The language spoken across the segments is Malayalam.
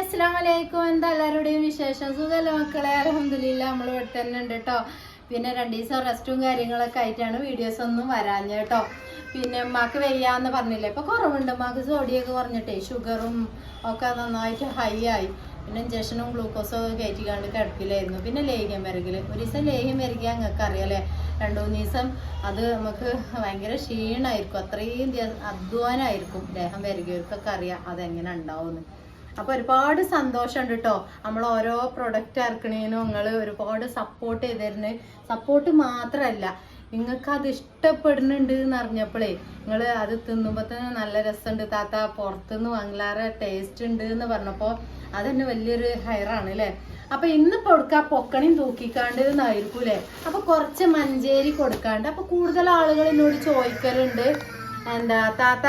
അസ്സാം വലൈക്കും എന്താ എല്ലാവരുടെയും വിശേഷം? സുഖമല്ല മക്കളെ? അലഹമില്ല നമ്മൾ ഇവിടെ തന്നെ ഉണ്ട് കേട്ടോ പിന്നെ രണ്ട് ദിവസം റെസ്റ്റും കാര്യങ്ങളൊക്കെ ആയിട്ടാണ് വീഡിയോസ് ഒന്നും വരാഞ്ഞ കേട്ടോ പിന്നെ ഉമ്മാക്ക് വയ്യാന്ന് പറഞ്ഞില്ല? ഇപ്പൊ കുറവുണ്ട്. ഉമ്മാക്ക് സോഡിയൊക്കെ കുറഞ്ഞിട്ടേ ഷുഗറും ഒക്കെ നന്നായിട്ട് ഹൈ ആയി. പിന്നെ ഇഞ്ചക്ഷനും ഗ്ലൂക്കോസും ഒക്കെ കയറ്റിക്കാണ്ട് കിടപ്പിലായിരുന്നു. പിന്നെ ലേഹ്യം വരകിൽ. ഒരു ദിവസം ലേഹ്യം വരകിയാൽ നിങ്ങൾക്ക് അറിയാലേ രണ്ടു മൂന്ന് ദിവസം അത് നമുക്ക് ഭയങ്കര ക്ഷീണമായിരിക്കും അത്രയും അധ്വാനമായിരിക്കും ലേഹം വരകിയവർക്കൊക്കെ അറിയാം അതെങ്ങനെ ഉണ്ടാവുമെന്ന് അപ്പൊ ഒരുപാട് സന്തോഷമുണ്ട് കേട്ടോ നമ്മൾ ഓരോ പ്രൊഡക്റ്റ് ഇറക്കണേനും നിങ്ങൾ ഒരുപാട് സപ്പോർട്ട് ചെയ്തിരുന്നു. സപ്പോർട്ട് മാത്രമല്ല നിങ്ങൾക്ക് അത് ഇഷ്ടപ്പെടുന്നുണ്ട് എന്ന് അറിഞ്ഞപ്പോഴേ നിങ്ങൾ അത് തിന്നുമ്പോൾ തന്നെ നല്ല രസമുണ്ട്. താത്ത പുറത്തുനിന്ന് വാങ്ങലാറ് ടേസ്റ്റ് ഉണ്ട് എന്ന് പറഞ്ഞപ്പോൾ തന്നെ വലിയൊരു ഹയറാണ് അല്ലേ അപ്പൊ ഇന്ന് കൊടുക്ക പൊക്കണിയും തൂക്കിക്കാണ്ട് എന്നായിരിക്കും അല്ലേ അപ്പൊ കുറച്ച് മഞ്ചേരി കൊടുക്കാണ്ട്. അപ്പൊ കൂടുതൽ ആളുകൾ എന്നോട് ചോദിക്കലുണ്ട് എന്താ താത്ത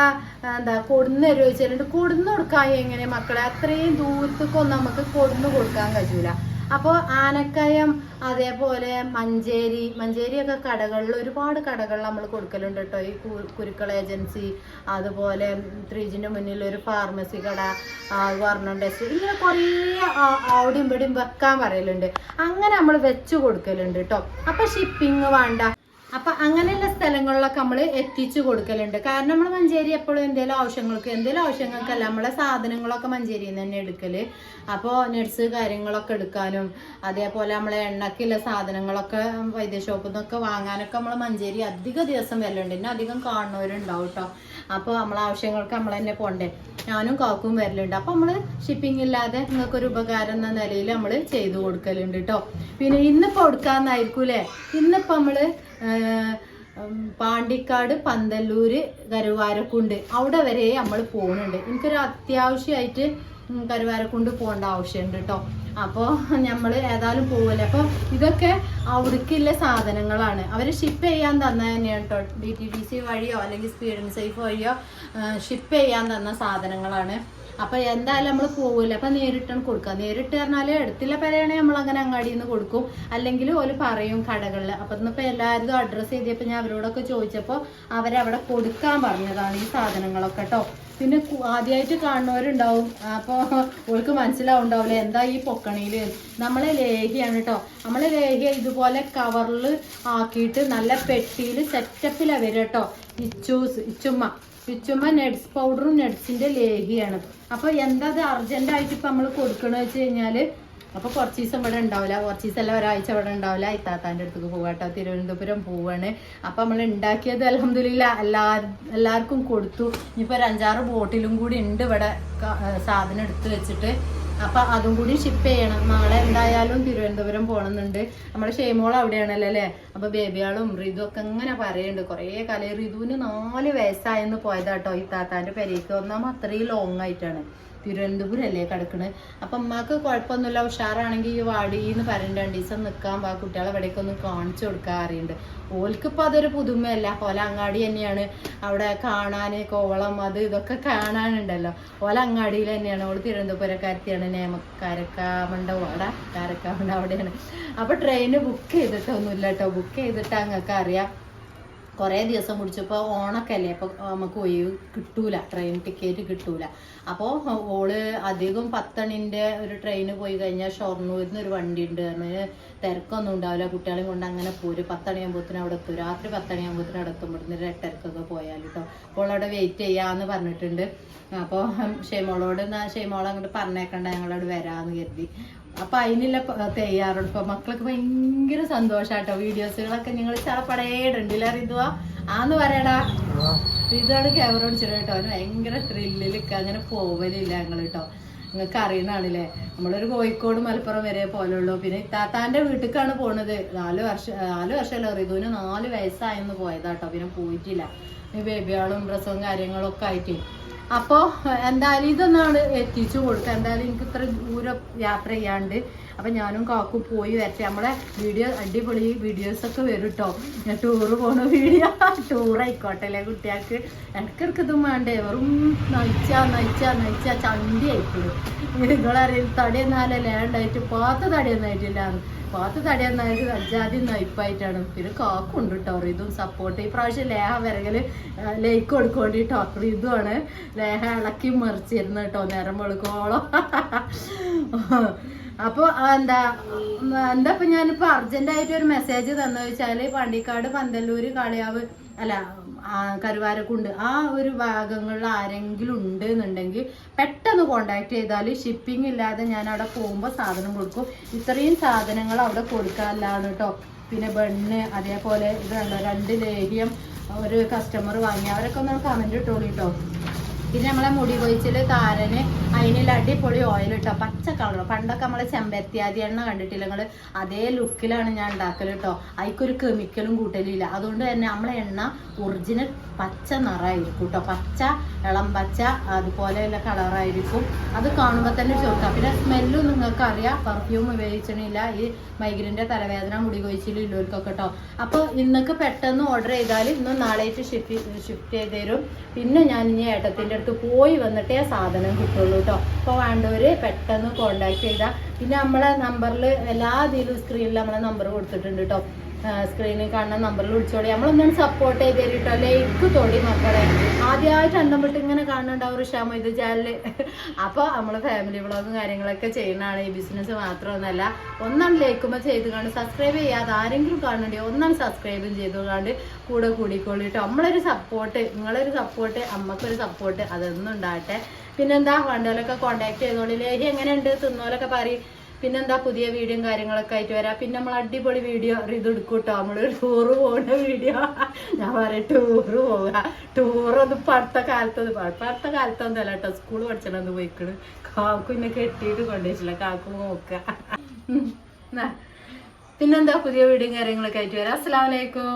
എന്താ കൊടുന്ന് തരുമോ ചോദിച്ചിട്ടുണ്ട്. കൊടുന്ന് കൊടുക്കാൻ എങ്ങനെ മക്കളെ? അത്രയും ദൂരത്തേക്കൊന്നും നമുക്ക് കൊടുന്ന് കൊടുക്കാൻ കഴിയൂല. അപ്പോൾ ആനക്കയം അതേപോലെ മഞ്ചേരി മഞ്ചേരിയൊക്കെ കടകളിൽ ഒരുപാട് കടകളിൽ നമ്മൾ കൊടുക്കലുണ്ട് കേട്ടോ. ഈ കുരുക്കൾ ഏജൻസി അതുപോലെ ത്രീജിന്റെ മുന്നിൽ ഒരു ഫാർമസി കട വർണുണ്ട് ഇങ്ങനെ കുറേ അവിടെയും ഇവിടെയും വെക്കാൻ പറയലുണ്ട്. അങ്ങനെ നമ്മൾ വെച്ച് കൊടുക്കലുണ്ട് കേട്ടോ. അപ്പോൾ ഷിപ്പിംഗ് വേണ്ട. അപ്പൊ അങ്ങനെയുള്ള സ്ഥലങ്ങളിലൊക്കെ നമ്മൾ എത്തിച്ചു കൊടുക്കലുണ്ട്. കാരണം നമ്മൾ മഞ്ചേരി എപ്പോഴും എന്തെങ്കിലും ആവശ്യങ്ങൾക്ക് എന്തെങ്കിലും ആവശ്യങ്ങൾക്കല്ല നമ്മളെ സാധനങ്ങളൊക്കെ മഞ്ചേരിയിൽ നിന്ന് തന്നെ എടുക്കൽ. അപ്പോൾ നട്സ് കാര്യങ്ങളൊക്കെ എടുക്കാനും അതേപോലെ നമ്മളെ എണ്ണക്കുള്ള സാധനങ്ങളൊക്കെ വൈദ്യ ഷോപ്പിൽ നിന്നൊക്കെ വാങ്ങാനൊക്കെ നമ്മൾ മഞ്ചേരി അധിക ദിവസം വരലുണ്ട് പിന്നെ അധികം കാണുന്നവരുണ്ടാവും കേട്ടോ അപ്പോൾ നമ്മളെ ആവശ്യങ്ങൾക്ക് നമ്മൾ തന്നെ പോണ്ടേ. ഞാനും കാക്കും വരലുണ്ട്. അപ്പോൾ നമ്മൾ ഷിപ്പിംഗ് ഇല്ലാതെ നിങ്ങൾക്ക് ഒരു ഉപകാരം എന്ന നിലയിൽ നമ്മൾ ചെയ്തു കൊടുക്കലുണ്ട് കേട്ടോ പിന്നെ ഇന്നിപ്പോൾ കൊടുക്കാന്നായിരിക്കൂലേ? ഇന്നിപ്പോൾ നമ്മൾ പാണ്ടിക്കാട് പന്തല്ലൂര് കരുവാരക്കുണ്ട്. അവിടെ വരെ നമ്മൾ പോകുന്നുണ്ട് എനിക്കൊരു അത്യാവശ്യമായിട്ട് കരുവാരക്കുണ്ട് പോകേണ്ട ആവശ്യമുണ്ട് കേട്ടോ അപ്പോൾ നമ്മൾ ഏതായാലും പോവല്ലേ. അപ്പോൾ ഇതൊക്കെ അവിടേക്കുള്ള സാധനങ്ങളാണ്. അവർ ഷിപ്പ് ചെയ്യാൻ തന്ന തന്നെയാണ് കേട്ടോ ഡി ടി ഡി സി വഴിയോ അല്ലെങ്കിൽ സ്പീഡ് സേഫ് വഴിയോ ഷിപ്പ് ചെയ്യാൻ തന്ന സാധനങ്ങളാണ്. അപ്പൊ എന്തായാലും നമ്മൾ പോവില്ല അപ്പൊ നേരിട്ടാണ് കൊടുക്കുക നേരിട്ട് പറഞ്ഞാൽ എടുത്തില്ല പറയണേ നമ്മൾ അങ്ങനെ അങ്ങാടിയിൽ നിന്ന് കൊടുക്കും. അല്ലെങ്കിൽ ഓൽ പറയും കടകളിൽ അപ്പൊ ഇന്നിപ്പോ എല്ലാവരും അഡ്രസ്സ് ചെയ്തപ്പോ ഞാൻ അവരോടൊക്കെ ചോദിച്ചപ്പോ അവരവിടെ കൊടുക്കാൻ പറഞ്ഞതാണ് ഈ സാധനങ്ങളൊക്കെ കേട്ടോ പിന്നെ ആദ്യമായിട്ട് കാണുന്നവരുണ്ടാവും. അപ്പോൾ ഓൾക്ക് മനസ്സിലാവുണ്ടാവില്ല എന്താ ഈ പൊക്കണിയിൽ നമ്മളെ ലേഹിയാണ് കേട്ടോ നമ്മളെ ലേഹ്യ ഇതുപോലെ കവറിൽ ആക്കിയിട്ട് നല്ല പെട്ടിയിൽ സെറ്റപ്പിലാണ് വരിക കേട്ടോ ഇച്ചൂസ് ഇച്ചുമ്മ. ഇച്ചുമ്മ നെഡ്സ് പൗഡറും നെഡ്സിന്റെ ലേഹിയാണ് അപ്പോൾ എന്താ അത് അർജന്റ് ആയിട്ട് ഇപ്പൊ നമ്മൾ കൊടുക്കണമെന്ന് വെച്ച് കഴിഞ്ഞാൽ അപ്പൊ കുറച്ച് ദിവസം ഇവിടെ ഉണ്ടാവില്ല. കുറച്ച് ദിവസം അല്ല ഒരാഴ്ച ഇവിടെ ഉണ്ടാവില്ല. ഇത്താത്താന്റെ അടുത്തേക്ക് പോവാട്ടോ തിരുവനന്തപുരം പോവാണ്. അപ്പൊ നമ്മൾ ഉണ്ടാക്കിയത് അലഹമില്ല എല്ലാ എല്ലാവർക്കും കൊടുത്തു. ഇനിയിപ്പോ ഒരു അഞ്ചാറ് ബോട്ടിലും കൂടി ഉണ്ട് ഇവിടെ സാധനം എടുത്തു വെച്ചിട്ട്. അപ്പൊ അതും കൂടി ഷിപ്പ് ചെയ്യണം. നാളെ എന്തായാലും തിരുവനന്തപുരം പോകണമെന്നുണ്ട് നമ്മുടെ ഷെയ്മോൾ അവിടെയാണല്ലോ അല്ലേ? അപ്പൊ ബേബിയാളും റിതു ഒക്കെ ഇങ്ങനെ പറയുന്നുണ്ട് കുറേ കാലം റിതുവിന് നാല് വയസ്സായെന്ന് പോയതാട്ടോ ഈ താത്താന്റെ പെരേക്ക്. വന്നാൽ അത്രയും ലോങ് ആയിട്ടാണ്. തിരുവനന്തപുരം അല്ലേ കിടക്കണത് അപ്പൊ അമ്മയ്ക്ക് കുഴപ്പമൊന്നുമില്ല ഉഷാറാണെങ്കിൽ ഈ വാടിന്ന് പറയണ്ട രണ്ട് ദിവസം നിൽക്കാൻ പാ കുട്ടികളെ ഇവിടേക്ക് ഒന്ന് കാണിച്ചു കൊടുക്കാൻ അറിയുണ്ട്. ഓൽക്കിപ്പോൾ അതൊരു പുതുമയല്ല ഓല അങ്ങാടി തന്നെയാണ്. അവിടെ കാണാൻ കോവളം അത് ഇതൊക്കെ കാണാനുണ്ടല്ലോ. ഓല അങ്ങാടിയിൽ തന്നെയാണ് ഓൾ തിരുവനന്തപുരക്കാരത്തിയാണ് നേമക്കാരക്കാമണ്ട അവിടെ കാരക്കാമണ്ട അവിടെയാണ്. അപ്പൊ ട്രെയിന് ബുക്ക് ചെയ്തിട്ടൊന്നുമില്ല കേട്ടോ ബുക്ക് ചെയ്തിട്ട് അങ്ങക്ക് അറിയാം. കുറേ ദിവസം പിടിച്ചപ്പോൾ ഓണൊക്കെ അല്ലേ അപ്പോൾ നമുക്ക് ഒഴിവ് കിട്ടൂല. ട്രെയിൻ ടിക്കറ്റ് കിട്ടൂല. അപ്പോൾ ഓൾ അധികം പത്തണിന്റെ ഒരു ട്രെയിന് പോയി കഴിഞ്ഞാൽ ഷൊർണൂരിൽ നിന്ന് ഒരു വണ്ടി ഉണ്ട് പറഞ്ഞ് തിരക്കൊന്നും ഉണ്ടാവില്ല. കുട്ടികളെയും കൊണ്ട് അങ്ങനെ പോരും. പത്തണിയാകുമ്പോഴത്തേനും അവിടെ എത്തും. രാത്രി പത്തണിയാകുമ്പോഴത്തേനും അവിടെ എത്തും. ഇവിടുന്ന് ഒരു എട്ടരക്കൊക്കെ പോയാൽ കേട്ടോ അപ്പോൾ അവിടെ വെയിറ്റ് ചെയ്യാന്ന് പറഞ്ഞിട്ടുണ്ട്. അപ്പോൾ ഷെയ്മോളോട് ഷെയ്മോൾ അങ്ങോട്ട് പറഞ്ഞേക്കണ്ട. ഞങ്ങളോട് വരാമെന്ന് കരുതി. അപ്പൊ അതിനുള്ള തയ്യാറെടുപ്പ്. മക്കൾക്ക് ഭയങ്കര സന്തോഷാട്ടോ. വീഡിയോസുകളൊക്കെ നിങ്ങൾ ചടപ്പടേടുണ്ടല്ലേ റിതുവാ? ആന്ന് പറയടാ. റിതുവാണ് ക്യാമറ ഓടിച്ചിട്ട് കേട്ടോ. അവന് ഭയങ്കര ത്രില്ലിലൊക്കെ അങ്ങനെ പോവലില്ല ഞങ്ങൾ കേട്ടോ. നിങ്ങൾക്ക് അറിയണാണല്ലേ നമ്മളൊരു കോഴിക്കോട് മലപ്പുറം വരെ പോലുള്ളൂ പിന്നെ താത്താന്റെ വീട്ടിലേക്കാണ് പോണത്. നാല് വർഷം നാല് വർഷമല്ല റിതുവിന് നാല് വയസ്സായെന്ന് പോയതാട്ടോ. പിന്നെ പോയിട്ടില്ല. ബേബിയാളും പ്രസവം കാര്യങ്ങളൊക്കെ ആയിട്ട്. അപ്പോ എന്തായാലും ഇതൊന്നാണ് എത്തിച്ചു കൊടുക്കുക. എന്തായാലും എനിക്ക് ഇത്ര ദൂരം യാത്ര ചെയ്യാണ്ട്. അപ്പൊ ഞാനും കാക്കും പോയി വരട്ടെ. നമ്മളെ വീഡിയോ അടിപൊളി വീഡിയോസ് ഒക്കെ വരും കേട്ടോ ഞാൻ ടൂറ് പോണ വീഡിയോ ടൂറായിക്കോട്ടെ അല്ലെ കുട്ടികൾക്ക്? ഇടയ്ക്കിടയ്ക്ക് ഇതും വേണ്ടേ. വെറും നയിച്ച നയിച്ച നയിച്ച ചണ്ടി ആയിപ്പോഴും നിങ്ങളറിയും തടിയെന്നാലേ ലേണ്ടായിട്ട് പാത്ത തടിയൊന്നും ആയിട്ടില്ല പാത്ത് തടിയെന്നായിട്ട് അജാതി നയിപ്പായിട്ടാണ്. പിന്നെ കാക്കുണ്ട് കേട്ടോ ഇതും സപ്പോർട്ട് ഈ പ്രാവശ്യം ലേഹ വിറകൽ ലേക്ക് കൊടുക്കൊണ്ടിട്ടോ ഇതുമാണ് ലേഹ ഇളക്കി മറിച്ചിരുന്നു കേട്ടോ നേരം വെളുക്കോളം അപ്പോൾ എന്താ എന്താ ഇപ്പൊ ഞാനിപ്പോ അർജന്റ് ആയിട്ട് ഒരു മെസ്സേജ് തന്നു വെച്ചാൽ പണ്ടിക്കാട് പന്തല്ലൂര് കളിയാവ് അല്ല കരുവാരക്കുണ്ട് ആ ഒരു ഭാഗങ്ങളിൽ ആരെങ്കിലും ഉണ്ട് എന്നുണ്ടെങ്കിൽ പെട്ടെന്ന് കോണ്ടാക്ട് ചെയ്താൽ ഷിപ്പിംഗ് ഇല്ലാതെ ഞാൻ അവിടെ പോകുമ്പോൾ സാധനം കൊടുക്കും. ഇത്രയും സാധനങ്ങൾ അവിടെ കൊടുക്കാനില്ലാണ് കേട്ടോ. പിന്നെ ബണ്ണ് അതേപോലെ ഇത് രണ്ട് ലേഹ്യം ഒരു കസ്റ്റമർ വാങ്ങി. അവരൊക്കെ ഒന്ന് കമന്റ് ഇട്ടോളൂ കേട്ടോ. പിന്നെ നമ്മളെ മുടി കൊഴിച്ചിൽ താരന് അതിനിൽ അടിപൊളി ഓയിൽ ഇട്ടോ പച്ച കളർ പണ്ടൊക്കെ നമ്മളെ ചെമ്പരത്തിയാതി എണ്ണ കണ്ടിട്ടില്ല നിങ്ങൾ? അതേ ലുക്കിലാണ് ഞാൻ ഉണ്ടാക്കൽ കേട്ടോ അതിക്കൊരു കെമിക്കലും കൂട്ടലില്ല. അതുകൊണ്ട് തന്നെ നമ്മളെ എണ്ണ ഒറിജിനൽ പച്ച നിറമായിരിക്കും കേട്ടോ പച്ച ഇളം പച്ച അതുപോലെയുള്ള കളറായിരിക്കും അത് കാണുമ്പോൾ തന്നെ ചോദിക്കാം പിന്നെ സ്മെല്ലും നിങ്ങൾക്ക് അറിയാം പെർഫ്യൂം ഉപയോഗിച്ചിട്ടില്ല. ഈ മൈഗ്രന്റെ തലവേദന മുടി കൊഴിച്ചിലും ഇല്ലവർക്കൊക്കെ കേട്ടോ അപ്പോൾ ഇന്നൊക്കെ പെട്ടെന്ന് ഓർഡർ ചെയ്താൽ ഇന്ന് നാളേക്ക് ഷിഫ്റ്റ് ഷിഫ്റ്റ് ചെയ്ത് തരും. പിന്നെ ഞാൻ ഇനി ഏട്ടത്തിന്റെ അടുത്ത് പോയി വന്നിട്ടേ സാധനം കിട്ടുള്ളൂ കേട്ടോ അപ്പോൾ വേണ്ടവർ പെട്ടെന്ന് കോണ്ടാക്ട് ചെയ്താൽ പിന്നെ നമ്മളെ നമ്പറിൽ എല്ലാ ഇതിലും സ്ക്രീനിൽ നമ്മളെ നമ്പർ കൊടുത്തിട്ടുണ്ട് കേട്ടോ സ്ക്രീനിൽ കാണുന്ന നമ്പറിൽ വിളിച്ചോളി. നമ്മളൊന്നും സപ്പോർട്ട് ചെയ്ത് തരും ലൈക്ക് തൊടി മക്കളെ. ആദ്യമായിട്ട് വിട്ട് ഇങ്ങനെ കാണുന്നുണ്ടാവും ക്ഷമ ഇത് ചാനൽ അപ്പോൾ നമ്മൾ ഫാമിലി വ്ളോഗും കാര്യങ്ങളൊക്കെ ചെയ്യുന്നതാണ്. ഈ ബിസിനസ് മാത്രമൊന്നുമല്ല. ഒന്നാണ് ലൈക്കുമ്പോൾ ചെയ്ത് കണ്ട് സബ്സ്ക്രൈബ് ചെയ്യാതെ ആരെങ്കിലും കാണണ്ടേ ഒന്നാണ് സബ്സ്ക്രൈബും ചെയ്തു കണ്ട് കൂടെ കൂടിക്കോളി കേട്ടോ നമ്മളൊരു സപ്പോർട്ട് നിങ്ങളൊരു സപ്പോർട്ട് അമ്മക്കൊരു സപ്പോർട്ട് അതൊന്നും ഉണ്ടാകട്ടെ. പിന്നെന്താ വണ്ടോലൊക്കെ കോണ്ടാക്ട് ചെയ്തോളി. ലേഹി എങ്ങനെയുണ്ട്? തിന്നോലൊക്കെ പറയും. പിന്നെന്താ പുതിയ വീഡിയോയും കാര്യങ്ങളൊക്കെ ആയിട്ട് വരാം. പിന്നെ നമ്മൾ അടിപൊളി വീഡിയോ ഇത് എടുക്കും കേട്ടോ നമ്മൾ ടൂറ് പോകുന്ന വീഡിയോ. ഞാൻ പറയാം ടൂറ് പോവുക ടൂറൊന്നും ഇപ്പൊ അടുത്ത കാലത്തൊന്നും ഇപ്പൊ അടുത്ത കേട്ടോ സ്കൂൾ പഠിച്ചണമെന്ന് പോയിക്കണ്. കാക്കു എന്നെ കെട്ടിയിട്ട് കൊണ്ടുവച്ചില്ല കാക്കു നോക്ക. ഉം. പിന്നെന്താ പുതിയ വീഡിയോയും കാര്യങ്ങളൊക്കെ ആയിട്ട് വരാം. അസ്സലാമലൈക്കും